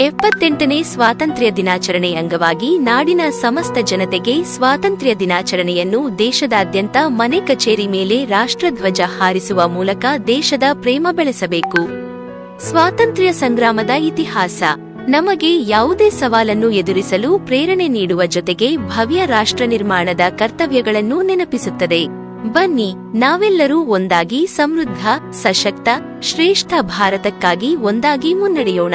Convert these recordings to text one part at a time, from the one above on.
ಎಪ್ಪತ್ತೆಂಟನೇ ಸ್ವಾತಂತ್ರ್ಯ ದಿನಾಚರಣೆ ಅಂಗವಾಗಿ ನಾಡಿನ ಸಮಸ್ತ ಜನತೆಗೆ ಸ್ವಾತಂತ್ರ್ಯ ದಿನಾಚರಣೆಯನ್ನು ದೇಶದಾದ್ಯಂತ ಮನೆ ಕಚೇರಿ ಮೇಲೆ ರಾಷ್ಟ್ರಧ್ವಜ ಹಾರಿಸುವ ಮೂಲಕ ದೇಶದ ಪ್ರೇಮ ಬೆಳೆಸಬೇಕು. ಸ್ವಾತಂತ್ರ್ಯ ಸಂಗ್ರಾಮದ ಇತಿಹಾಸ. ನಮಗೆ ಯಾವುದೇ ಸವಾಲನ್ನು ಎದುರಿಸಲು ಪ್ರೇರಣೆ ನೀಡುವ ಜೊತೆಗೆ ಭವ್ಯ ರಾಷ್ಟ್ರ ನಿರ್ಮಾಣದ ಕರ್ತವ್ಯಗಳನ್ನು ನೆನಪಿಸುತ್ತದೆ. ಬನ್ನಿ, ನಾವೆಲ್ಲರೂ ಒಂದಾಗಿ ಸಮೃದ್ಧ, ಸಶಕ್ತ, ಶ್ರೇಷ್ಠ ಭಾರತಕ್ಕಾಗಿ ಒಂದಾಗಿ ಮುನ್ನಡೆಯೋಣ.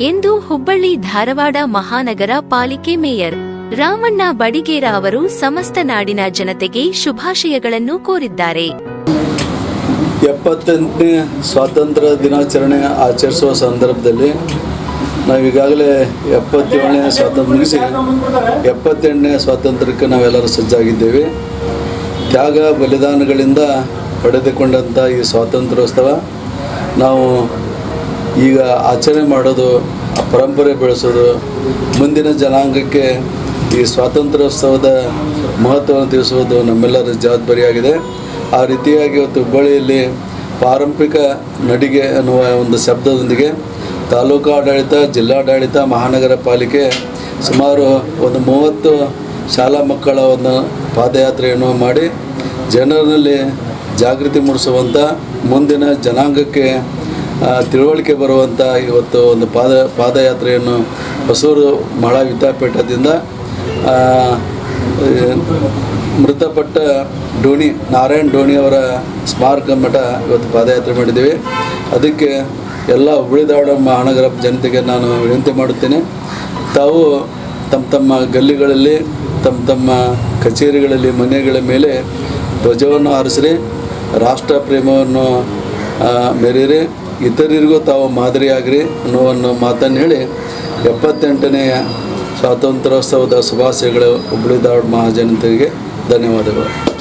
ಎಂದು ಹುಬ್ಬಳ್ಳಿ ಧಾರವಾಡ ಮಹಾನಗರ ಪಾಲಿಕೆ ಮೇಯರ್ ರಾಮಣ್ಣ ಬಡಿಗೇರ ಅವರು ಸಮಸ್ತ ನಾಡಿನ ಜನತೆಗೆ ಶುಭಾಶಯಗಳನ್ನು ಕೋರಿದ್ದಾರೆ. ಎಪ್ಪತ್ತೆಂಟನೇ ಸ್ವಾತಂತ್ರ್ಯ ದಿನಾಚರಣೆ ಆಚರಿಸುವ ಸಂದರ್ಭದಲ್ಲಿ ನಾವು ಈಗಾಗಲೇ ಎಪ್ಪತ್ತೇಳನೇ ಸ್ವಾತಂತ್ರ್ಯ ಮುಗಿಸಿ ಎಪ್ಪತ್ತೆಂಟನೇ ಸ್ವಾತಂತ್ರ್ಯಕ್ಕೆ ನಾವೆಲ್ಲರೂ ಸಜ್ಜಾಗಿದ್ದೇವೆ. ತ್ಯಾಗ ಬಲಿದಾನಗಳಿಂದ ಪಡೆದುಕೊಂಡಂಥ ಈ ಸ್ವಾತಂತ್ರ್ಯೋತ್ಸವ ನಾವು ಈಗ ಆಚರಣೆ ಮಾಡೋದು, ಪರಂಪರೆ ಬೆಳೆಸೋದು, ಮುಂದಿನ ಜನಾಂಗಕ್ಕೆ ಈ ಸ್ವಾತಂತ್ರ್ಯೋತ್ಸವದ ಮಹತ್ವವನ್ನು ತಿಳಿಸುವುದು ನಮ್ಮೆಲ್ಲರ ಜವಾಬ್ದಾರಿಯಾಗಿದೆ. ಆ ರೀತಿಯಾಗಿ ಇವತ್ತು ಹುಬ್ಬಳ್ಳಿಯಲ್ಲಿ ಪಾರಂಪರಿಕ ನಡಿಗೆ ಅನ್ನುವ ಒಂದು ಶಬ್ದದೊಂದಿಗೆ ತಾಲೂಕು ಆಡಳಿತ, ಜಿಲ್ಲಾಡಳಿತ, ಮಹಾನಗರ ಪಾಲಿಕೆ ಸುಮಾರು ಒಂದು ಮೂವತ್ತು ಶಾಲಾ ಮಕ್ಕಳ ಒಂದು ಪಾದಯಾತ್ರೆಯನ್ನು ಮಾಡಿ ಜನರಲ್ಲಿ ಜಾಗೃತಿ ಮೂಡಿಸುವಂಥ ಮುಂದಿನ ಜನಾಂಗಕ್ಕೆ ತಿಳುವಳಿಕೆ ಬರುವಂಥ ಇವತ್ತು ಒಂದು ಪಾದ, ಪಾದಯಾತ್ರೆಯನ್ನು ಹೊಸೂರು ಮಳ ವಿದ್ಯಾಪೀಠದಿಂದ ಮೃತಪಟ್ಟ ಡೋಣಿ, ನಾರಾಯಣ್ ಡೋಣಿ ಅವರ ಸ್ಮಾರಕ ಮಠ ಇವತ್ತು ಪಾದಯಾತ್ರೆ ಮಾಡಿದ್ದೀವಿ. ಅದಕ್ಕೆ ಎಲ್ಲ ಉಳಿದಾಡ ಮಹಾನಗರ ಜನತೆಗೆ ನಾನು ವಿನಂತಿ ಮಾಡುತ್ತೇನೆ. ತಾವು ತಮ್ಮ ತಮ್ಮ ಗಲ್ಲಿಗಳಲ್ಲಿ, ತಮ್ಮ ತಮ್ಮ ಕಚೇರಿಗಳಲ್ಲಿ, ಮನೆಗಳ ಮೇಲೆ ಧ್ವಜವನ್ನು ಆರಿಸ್ರಿ ರಾಷ್ಟ್ರ ಪ್ರೇಮವನ್ನು ಮೆರೀರಿ ಇತರರಿಗೂ ತಾವು ಮಾದರಿಯಾಗ್ರಿ ಅನ್ನುವನ್ನು ಮಾತನ್ನು ಹೇಳಿ ಎಪ್ಪತ್ತೆಂಟನೆಯ ಸ್ವಾತಂತ್ರ್ಯೋತ್ಸವದ ಶುಭಾಶಯಗಳು ಹುಬ್ಬಳ್ಳಿ ಧಾರವಾಡ ಮಹಾಜನತೆಗೆ ಧನ್ಯವಾದಗಳು.